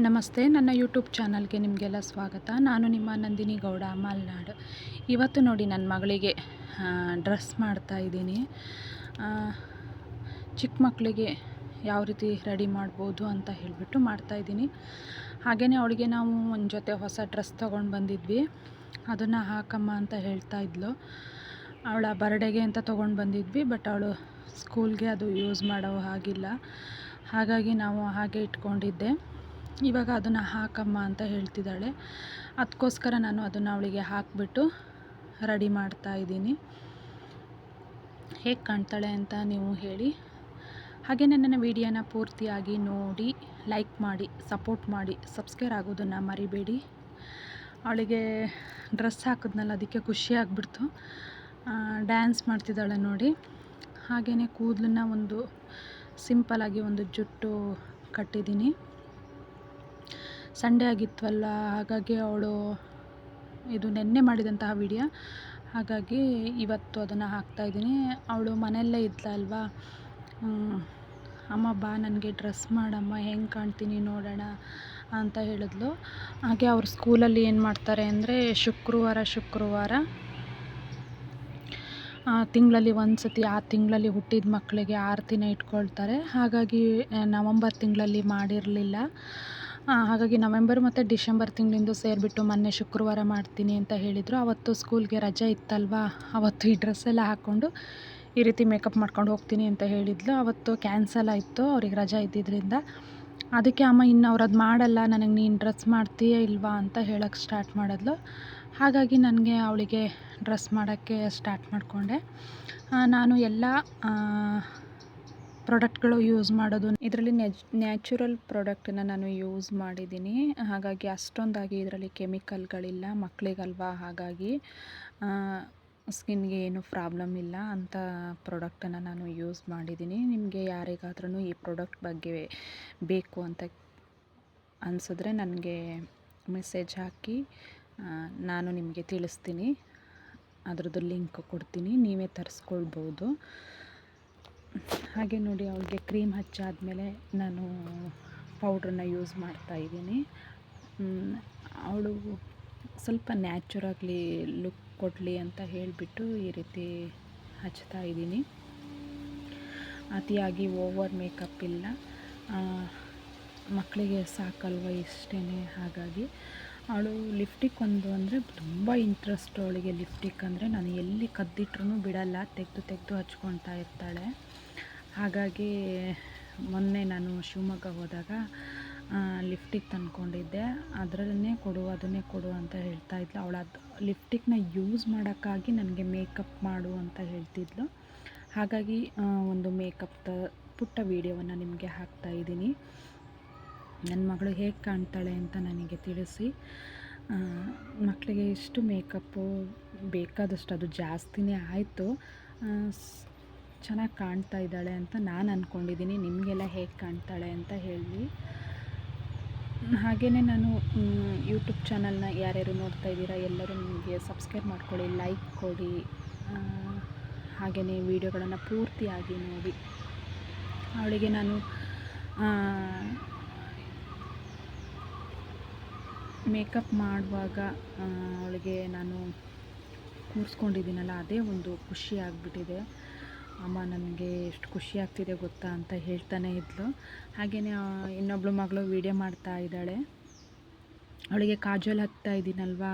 ನಮಸ್ತೆ, ನನ್ನ ಯೂಟ್ಯೂಬ್ ಚಾನಲ್ಗೆ ನಿಮಗೆಲ್ಲ ಸ್ವಾಗತ. ನಾನು ನಿಮ್ಮ ನಂದಿನಿ ಗೌಡ, ಮಲ್ನಾಡು. ಇವತ್ತು ನೋಡಿ ನನ್ನ ಮಗಳಿಗೆ ಡ್ರೆಸ್ ಮಾಡ್ತಾ ಇದ್ದೀನಿ. ಚಿಕ್ಕ ಮಕ್ಕಳಿಗೆ ಯಾವ ರೀತಿ ರೆಡಿ ಮಾಡ್ಬೋದು ಅಂತ ಹೇಳಿಬಿಟ್ಟು ಮಾಡ್ತಾಯಿದ್ದೀನಿ ಹಾಗೆಯೇ ಅವಳಿಗೆ ನಾವು ಒಂದು ಜೊತೆ ಹೊಸ ಡ್ರೆಸ್ ತೊಗೊಂಡು ಬಂದಿದ್ವಿ. ಅದನ್ನು ಹಾಕಮ್ಮ ಅಂತ ಹೇಳ್ತಾ ಇದ್ಲು. ಅವಳ ಬರ್ಡೇಗೆ ಅಂತ ತೊಗೊಂಡು ಬಂದಿದ್ವಿ, ಬಟ್ ಅವಳು ಸ್ಕೂಲ್ಗೆ ಅದು ಯೂಸ್ ಮಾಡೋ ಹಾಗಿಲ್ಲ. ಹಾಗಾಗಿ ನಾವು ಹಾಗೆ ಇಟ್ಕೊಂಡಿದ್ದೆ. ಇವಾಗ ಅದನ್ನು ಹಾಕಮ್ಮ ಅಂತ ಹೇಳ್ತಿದ್ದಾಳೆ. ಅದಕ್ಕೋಸ್ಕರ ನಾನು ಅದನ್ನು ಅವಳಿಗೆ ಹಾಕಿಬಿಟ್ಟು ರೆಡಿ ಮಾಡ್ತಾ ಇದ್ದೀನಿ. ಹೇಗೆ ಕಾಣ್ತಾಳೆ ಅಂತ ನೀವು ಹೇಳಿ. ಹಾಗೆಯೇ ನನ್ನ ವಿಡಿಯೋನ ಪೂರ್ತಿಯಾಗಿ ನೋಡಿ, ಲೈಕ್ ಮಾಡಿ, ಸಪೋರ್ಟ್ ಮಾಡಿ, ಸಬ್ಸ್ಕ್ರೈಬ್ ಆಗೋದನ್ನು ಮರಿಬೇಡಿ. ಅವಳಿಗೆ ಡ್ರೆಸ್ ಹಾಕಿದ್ನಲ್ಲ, ಅದಕ್ಕೆ ಖುಷಿ ಆಗಿಬಿಡ್ತು. ಡ್ಯಾನ್ಸ್ ಮಾಡ್ತಿದ್ದಾಳೆ ನೋಡಿ. ಹಾಗೆಯೇ ಕೂದಲನ್ನ ಒಂದು ಸಿಂಪಲಾಗಿ ಒಂದು ಜುಟ್ಟು ಕಟ್ಟಿದ್ದೀನಿ. ಸಂಡೇ ಆಗಿತ್ತಲ್ಲ, ಹಾಗಾಗಿ ಅವಳು ಇದು ನೆನ್ನೆ ಮಾಡಿದಂತಹ ವಿಡಿಯೋ. ಹಾಗಾಗಿ ಇವತ್ತು ಅದನ್ನು ಹಾಕ್ತಾಯಿದ್ದೀನಿ ಅವಳು ಮನೆಯಲ್ಲೇ ಇದ್ದಲ್ವಾ ಅಮ್ಮ ಬಾ, ನನಗೆ ಡ್ರೆಸ್ ಮಾಡಮ್ಮ, ಹೆಂಗೆ ಕಾಣ್ತೀನಿ ನೋಡೋಣ ಅಂತ ಹೇಳಿದ್ಲು. ಹಾಗೆ ಅವ್ರ ಸ್ಕೂಲಲ್ಲಿ ಏನು ಮಾಡ್ತಾರೆ ಅಂದರೆ ಶುಕ್ರವಾರ ಶುಕ್ರವಾರ ತಿಂಗಳಲ್ಲಿ ಒಂದು ಸತಿ ಆ ತಿಂಗಳಲ್ಲಿ ಹುಟ್ಟಿದ ಮಕ್ಕಳಿಗೆ ಆರತಿನ ಇಟ್ಕೊಳ್ತಾರೆ. ಹಾಗಾಗಿ ನವಂಬರ್ ತಿಂಗಳಲ್ಲಿ ಮಾಡಿರಲಿಲ್ಲ. ಹಾಗಾಗಿ ನವೆಂಬರ್ ಮತ್ತು ಡಿಶೆಂಬರ್ ತಿಂಗಳಿಂದು ಸೇರಿಬಿಟ್ಟು ಮೊನ್ನೆ ಶುಕ್ರವಾರ ಮಾಡ್ತೀನಿ ಅಂತ ಹೇಳಿದರು. ಅವತ್ತು ಸ್ಕೂಲ್ಗೆ ರಜೆ ಇತ್ತಲ್ವಾ? ಅವತ್ತು ಈ ಡ್ರೆಸ್ ಎಲ್ಲ ಹಾಕ್ಕೊಂಡು ಈ ರೀತಿ ಮೇಕಪ್ ಮಾಡ್ಕೊಂಡು ಹೋಗ್ತೀನಿ ಅಂತ ಹೇಳಿದ್ಲು. ಅವತ್ತು ಕ್ಯಾನ್ಸಲ್ ಆಯಿತು, ಅವ್ರಿಗೆ ರಜೆ ಇದ್ದಿದ್ದರಿಂದ ಅದಕ್ಕೆ ಅಮ್ಮ, ಇನ್ನು ಅವ್ರು ಅದು ಮಾಡಲ್ಲ, ನನಗೆ ನೀನು ಡ್ರೆಸ್ ಮಾಡ್ತೀಯ ಇಲ್ವಾ ಅಂತ ಹೇಳೋಕ್ಕೆ ಸ್ಟಾರ್ಟ್ ಮಾಡಿದ್ಲು. ಹಾಗಾಗಿ ನನಗೆ ಅವಳಿಗೆ ಡ್ರೆಸ್ ಮಾಡೋಕ್ಕೆ ಸ್ಟಾರ್ಟ್ ಮಾಡಿಕೊಂಡೆ. ನಾನು ಎಲ್ಲ ಪ್ರಾಡಕ್ಟ್ಗಳು ಯೂಸ್ ಮಾಡೋದು. ಇದರಲ್ಲಿ ನ್ಯಾಚುರಲ್ ಪ್ರಾಡಕ್ಟನ್ನು ನಾನು ಯೂಸ್ ಮಾಡಿದ್ದೀನಿ. ಹಾಗಾಗಿ ಅಷ್ಟೊಂದಾಗಿ ಇದರಲ್ಲಿ ಕೆಮಿಕಲ್ಗಳಿಲ್ಲ ಮಕ್ಕಳಿಗಲ್ವಾ ಹಾಗಾಗಿ ಸ್ಕಿನ್ಗೆ ಏನು ಪ್ರಾಬ್ಲಮ್ ಇಲ್ಲ ಅಂಥ ಪ್ರಾಡಕ್ಟನ್ನು ನಾನು ಯೂಸ್ ಮಾಡಿದ್ದೀನಿ. ನಿಮಗೆ ಯಾರಿಗಾದ್ರೂ ಈ ಪ್ರಾಡಕ್ಟ್ ಬಗ್ಗೆ ಬೇಕು ಅಂತ ಅನಿಸಿದ್ರೆ ನನಗೆ ಮೆಸೇಜ್ ಹಾಕಿ ನಾನು ನಿಮಗೆ ತಿಳಿಸ್ತೀನಿ. ಅದರದ್ದು ಲಿಂಕ್ ಕೊಡ್ತೀನಿ. ನೀವೇ ತರಿಸ್ಕೊಳ್ಬೋದು. ಹಾಗೆ ನೋಡಿ ಅವಳಿಗೆ ಕ್ರೀಮ್ ಹಚ್ಚಾದಮೇಲೆ ನಾನು ಪೌಡ್ರನ್ನ ಯೂಸ್ ಮಾಡ್ತಾ ಇದ್ದೀನಿ. ಅವಳು ಸ್ವಲ್ಪ ನ್ಯಾಚುರಾಗ್ಲಿ ಲುಕ್ ಕೊಡಲಿ ಅಂತ ಹೇಳಿಬಿಟ್ಟು ಈ ರೀತಿ ಹಚ್ತಾ ಇದ್ದೀನಿ. ಅತಿಯಾಗಿ ಓವರ್ ಮೇಕಪ್ ಇಲ್ಲ. ಮಕ್ಕಳಿಗೆ ಸಾಕಲ್ವ ಇಷ್ಟೇ ಹಾಗಾಗಿ. ಅವಳು ಲಿಫ್ಟಿಕ್ ಒಂದು ಅಂದರೆ ತುಂಬ ಇಂಟ್ರೆಸ್ಟ್ ಅವಳಿಗೆ ಲಿಫ್ಟಿಕ್ ಅಂದರೆ. ನಾನು ಎಲ್ಲಿ ಕದ್ದಿಟ್ರೂ ಬಿಡಲ್ಲ. ತೆಗೆದು ತೆಗೆದು ಹಚ್ಕೊಳ್ತಾ ಇರ್ತಾಳೆ. ಹಾಗಾಗಿ ಮೊನ್ನೆ ನಾನು ಶಿವಮೊಗ್ಗ ಹೋದಾಗ ಲಿಫ್ಟಿಕ್ ತಂದ್ಕೊಂಡಿದ್ದೆ. ಅದರಲ್ಲೇ ಕೊಡು, ಅದನ್ನೇ ಕೊಡು ಅಂತ ಹೇಳ್ತಾ ಇದ್ಲು. ಅವಳು ಅದು ಲಿಫ್ಟಿಕ್ನ ಯೂಸ್ ಮಾಡೋಕ್ಕಾಗಿ ನನಗೆ ಮೇಕಪ್ ಮಾಡು ಅಂತ ಹೇಳ್ತಿದ್ಲು. ಹಾಗಾಗಿ ಒಂದು ಮೇಕಪ್ದ ಪುಟ್ಟ ವೀಡಿಯೋವನ್ನು ನಿಮಗೆ ಹಾಕ್ತಾ ಇದ್ದೀನಿ. ನನ್ನ ಮಗಳು ಹೇಗೆ ಕಾಣ್ತಾಳೆ ಅಂತ ನನಗೆ ತಿಳಿಸಿ. ಮಕ್ಕಳಿಗೆ ಎಷ್ಟು ಮೇಕಪ್ಪು ಬೇಕಾದಷ್ಟು ಅದು ಜಾಸ್ತಿನೇ ಆಯಿತು. ಚೆನ್ನಾಗಿ ಕಾಣ್ತಾ ಇದ್ದಾಳೆ ಅಂತ ನಾನು ಅಂದ್ಕೊಂಡಿದ್ದೀನಿ ನಿಮಗೆಲ್ಲ ಹೇಗೆ ಕಾಣ್ತಾಳೆ ಅಂತ ಹೇಳಿ. ಹಾಗೆಯೇ ನಾನು ಯೂಟ್ಯೂಬ್ ಚಾನಲ್ನ ಯಾರ್ಯಾರು ನೋಡ್ತಾ ಇದ್ದೀರಾ ಎಲ್ಲರೂ ನಿಮಗೆ ಸಬ್ಸ್ಕ್ರೈಬ್ ಮಾಡ್ಕೊಳ್ಳಿ ಲೈಕ್ ಕೊಡಿ. ಹಾಗೆಯೇ ವೀಡಿಯೋಗಳನ್ನು ಪೂರ್ತಿಯಾಗಿ ನೋಡಿ. ಅವಳಿಗೆ ನಾನು ಮೇಕಪ್ ಮಾಡುವಾಗ ಅವಳಿಗೆ ನಾನು ಕೂರಿಸ್ಕೊಂಡಿದ್ದೀನಲ್ಲ, ಅದೇ ಒಂದು ಖುಷಿ ಆಗಿಬಿಟ್ಟಿದೆ. ಅಮ್ಮ ನನಗೆ ಎಷ್ಟು ಖುಷಿ ಆಗ್ತಿದೆ ಗೊತ್ತಾ ಅಂತ ಹೇಳ್ತಾನೆ ಇದ್ಲು. ಹಾಗೆಯೇ ಇನ್ನೊಬ್ಳು ಮಗಳು ವೀಡಿಯೋ ಮಾಡ್ತಾ ಇದ್ದಾಳೆ. ಅವಳಿಗೆ ಕಾಜಲ್ ಹತ್ತಾ ಇದ್ದೀನಲ್ವಾ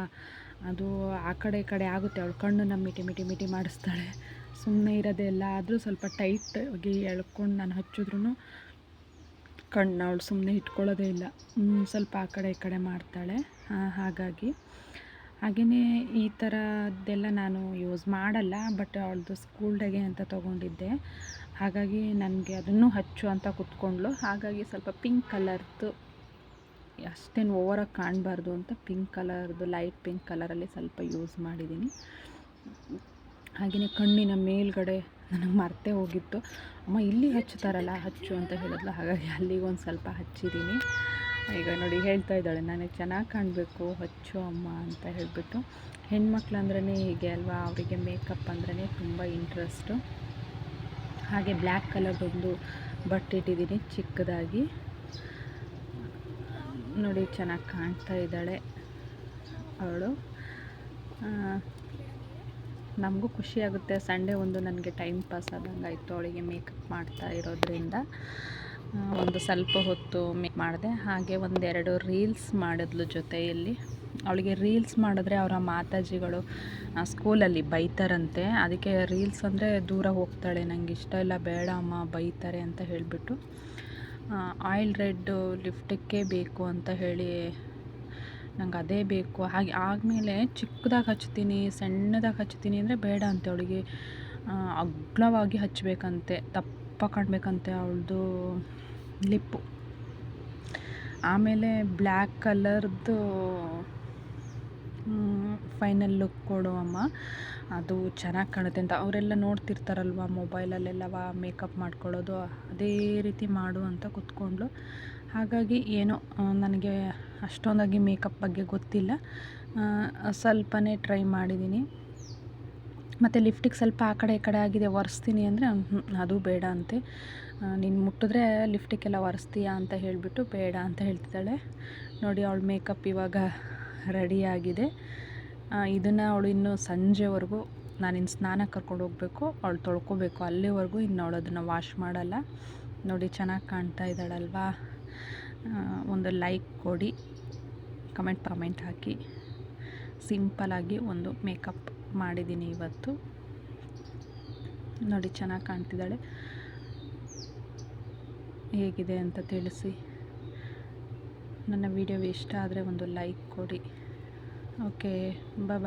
ಅದು ಆ ಕಡೆ ಈ ಕಡೆ ಆಗುತ್ತೆ. ಅವಳು ಕಣ್ಣು ಮಿಟಿ ಮಿಟಿ ಮಿಟಿ ಮಾಡಿಸ್ತಾಳೆ. ಸುಮ್ಮನೆ ಇರೋದೆಲ್ಲ ಆದರೂ ಸ್ವಲ್ಪ ಟೈಟಾಗಿ ಎಳ್ಕೊಂಡು ನಾನು ಹಚ್ಚಿದ್ರೂ ಕಣ್ಣು ಅವಳು ಸುಮ್ಮನೆ ಇಟ್ಕೊಳ್ಳೋದೇ ಇಲ್ಲ. ಸ್ವಲ್ಪ ಆ ಕಡೆ ಈ ಕಡೆ ಮಾಡ್ತಾಳೆ. ಹಾಗಾಗಿ. ಹಾಗೆಯೇ ಈ ಥರದ್ದೆಲ್ಲ ನಾನು ಯೂಸ್ ಮಾಡಲ್ಲ ಬಟ್ ಅವಳದು ಸ್ಕೂಲ್ ಡೇಗೆ ಅಂತ ತೊಗೊಂಡಿದ್ದೆ. ಹಾಗಾಗಿ ನನಗೆ ಅದನ್ನು ಹಚ್ಚು ಅಂತ ಕುತ್ಕೊಂಡ್ಳು. ಹಾಗಾಗಿ ಸ್ವಲ್ಪ ಪಿಂಕ್ ಕಲರ್ದು ಅಷ್ಟೇನು ಓವರಾಗಿ ಕಾಣಬಾರ್ದು ಅಂತ ಪಿಂಕ್ ಕಲರ್ದು ಲೈಟ್ ಪಿಂಕ್ ಕಲರಲ್ಲಿ ಸ್ವಲ್ಪ ಯೂಸ್ ಮಾಡಿದ್ದೀನಿ. ಹಾಗೆಯೇ ಕಣ್ಣಿನ ಮೇಲ್ಗಡೆ ನನಗೆ ಮರ್ತೇ ಹೋಗಿತ್ತು. ಅಮ್ಮ ಇಲ್ಲಿ ಹಚ್ಚುತ್ತಾರಲ್ಲ, ಹಚ್ಚು ಅಂತ ಹೇಳಿದ್ಲು. ಹಾಗಾಗಿ ಅಲ್ಲಿಗೆ ಒಂದು ಸ್ವಲ್ಪ ಹಚ್ಚಿದ್ದೀನಿ. ಈಗ ನೋಡಿ ಹೇಳ್ತಾ ಇದ್ದಾಳೆ ನನಗೆ ಚೆನ್ನಾಗಿ ಕಾಣಬೇಕು ಹಚ್ಚು ಅಮ್ಮ ಅಂತ ಹೇಳಿಬಿಟ್ಟು. ಹೆಣ್ಮಕ್ಳು ಅಂದ್ರೇ ಹೀಗೆ ಅಲ್ವಾ? ಅವರಿಗೆ ಮೇಕಪ್ ಅಂದ್ರೇ ತುಂಬ ಇಂಟ್ರೆಸ್ಟು ಹಾಗೆ ಬ್ಲ್ಯಾಕ್ ಕಲರ್ದೊಂದು ಬಟ್ಟೆ ಇಟ್ಟಿದ್ದೀನಿ, ಚಿಕ್ಕದಾಗಿ. ನೋಡಿ ಚೆನ್ನಾಗಿ ಕಾಣ್ತಾ ಇದ್ದಾಳೆ ಅವಳು. ನಮಗೂ ಖುಷಿಯಾಗುತ್ತೆ ಸಂಡೇ ಒಂದು ನನಗೆ ಟೈಮ್ ಪಾಸ್ ಆದಂಗೆ ಆಯಿತು ಅವಳಿಗೆ ಮೇಕಪ್ ಮಾಡ್ತಾ ಇರೋದ್ರಿಂದ. ಒಂದು ಸ್ವಲ್ಪ ಹೊತ್ತು ಮೇಕ್ ಮಾಡಿದೆ. ಹಾಗೆ ಒಂದೆರಡು ರೀಲ್ಸ್ ಮಾಡಿದ್ಲು ಜೊತೆಯಲ್ಲಿ. ಅವಳಿಗೆ ರೀಲ್ಸ್ ಮಾಡಿದ್ರೆ ಅವರ ಮಾತಾಜಿಗಳು ಸ್ಕೂಲಲ್ಲಿ ಬೈತಾರಂತೆ. ಅದಕ್ಕೆ ರೀಲ್ಸ್ ಅಂದರೆ ದೂರ ಹೋಗ್ತಾಳೆ, ನಂಗೆ ಇಷ್ಟ ಇಲ್ಲ, ಬೇಡ ಅಮ್ಮ, ಬೈತಾರೆ ಅಂತ ಹೇಳಿಬಿಟ್ಟು ಆಯಿಲ್ ರೆಡ್ ಲಿಫ್ಟಿಕ್ಕೇ ಬೇಕು ಅಂತ ಹೇಳಿ, ನಂಗೆ ಅದೇ ಬೇಕು. ಹಾಗೆ ಆದಮೇಲೆ ಚಿಕ್ಕದಾಗಿ ಹಚ್ತೀನಿ ಸಣ್ಣದಾಗಿ ಹಚ್ತೀನಿ ಅಂದರೆ ಬೇಡ ಅಂತೆ ಅವಳಿಗೆ. ಅಗ್ಲವಾಗಿ ಹಚ್ಚಬೇಕಂತೆ. ದಪ್ಪ ಕಾಣಬೇಕಂತೆ ಅವಳದು ಲಿಪ್ಪು. ಆಮೇಲೆ ಬ್ಲ್ಯಾಕ್ ಕಲರ್ದು ಫೈನಲ್ ಲುಕ್ ಕೊಡು ಅಮ್ಮ. ಅದು ಚೆನ್ನಾಗಿ ಕಾಣುತ್ತೆ ಅಂತ. ಅವರೆಲ್ಲ ನೋಡ್ತಿರ್ತಾರಲ್ವ ಮೊಬೈಲಲ್ಲೆಲ್ಲವ ಮೇಕಪ್ ಮಾಡ್ಕೊಳ್ಳೋದು. ಅದೇ ರೀತಿ ಮಾಡು ಅಂತ ಕೂತ್ಕೊಂಡ್ಳು. ಹಾಗಾಗಿ ಏನೋ ನನಗೆ ಅಷ್ಟೊಂದಾಗಿ ಮೇಕಪ್ ಬಗ್ಗೆ ಗೊತ್ತಿಲ್ಲ. ಸ್ವಲ್ಪನೇ ಟ್ರೈ ಮಾಡಿದ್ದೀನಿ. ಮತ್ತು ಲಿಫ್ಟಿಗೆ ಸ್ವಲ್ಪ ಆ ಕಡೆ ಈ ಕಡೆ ಆಗಿದೆ, ಒರೆಸ್ತೀನಿ ಅಂದರೆ ಅದು ಬೇಡ ಅಂತೆ. ನೀನು ಮುಟ್ಟಿದ್ರೆ ಲಿಫ್ಟಿಗೆಲ್ಲ ಒರೆಸ್ತೀಯಾ ಅಂತ ಹೇಳಿಬಿಟ್ಟು ಬೇಡ ಅಂತ ಹೇಳ್ತಿದ್ದಾಳೆ. ನೋಡಿ ಅವಳ ಮೇಕಪ್ ಇವಾಗ ರೆಡಿಯಾಗಿದೆ ಇದನ್ನು ಅವಳು ಇನ್ನೂ ಸಂಜೆವರೆಗೂ ನಾನಿನ್ನು ಸ್ನಾನ ಕರ್ಕೊಂಡು ಹೋಗಬೇಕು, ಅವಳು ತೊಳ್ಕೊಬೇಕು. ಅಲ್ಲಿವರೆಗೂ ಇನ್ನು ಅವಳು ಅದನ್ನು ವಾಶ್ ಮಾಡಲ್ಲ. ನೋಡಿ ಚೆನ್ನಾಗಿ ಕಾಣ್ತಾ ಇದ್ದಾಳಲ್ವಾ? ಒಂದು ಲೈಕ್ ಕೊಡಿ ಕಮೆಂಟ್ ಕಮೆಂಟ್ ಹಾಕಿ. ಸಿಂಪಲಾಗಿ ಒಂದು ಮೇಕಪ್ ಮಾಡಿದ್ದೀನಿ ಇವತ್ತು. ನೋಡಿ, ಚೆನ್ನಾಗಿ ಕಾಣ್ತಿದ್ದಾಳೆ. ಹೇಗಿದೆ ಅಂತ ತಿಳಿಸಿ. ನನ್ನ ವಿಡಿಯೋ ಇಷ್ಟ ಆದರೆ ಒಂದು ಲೈಕ್ ಕೊಡಿ. Okay bye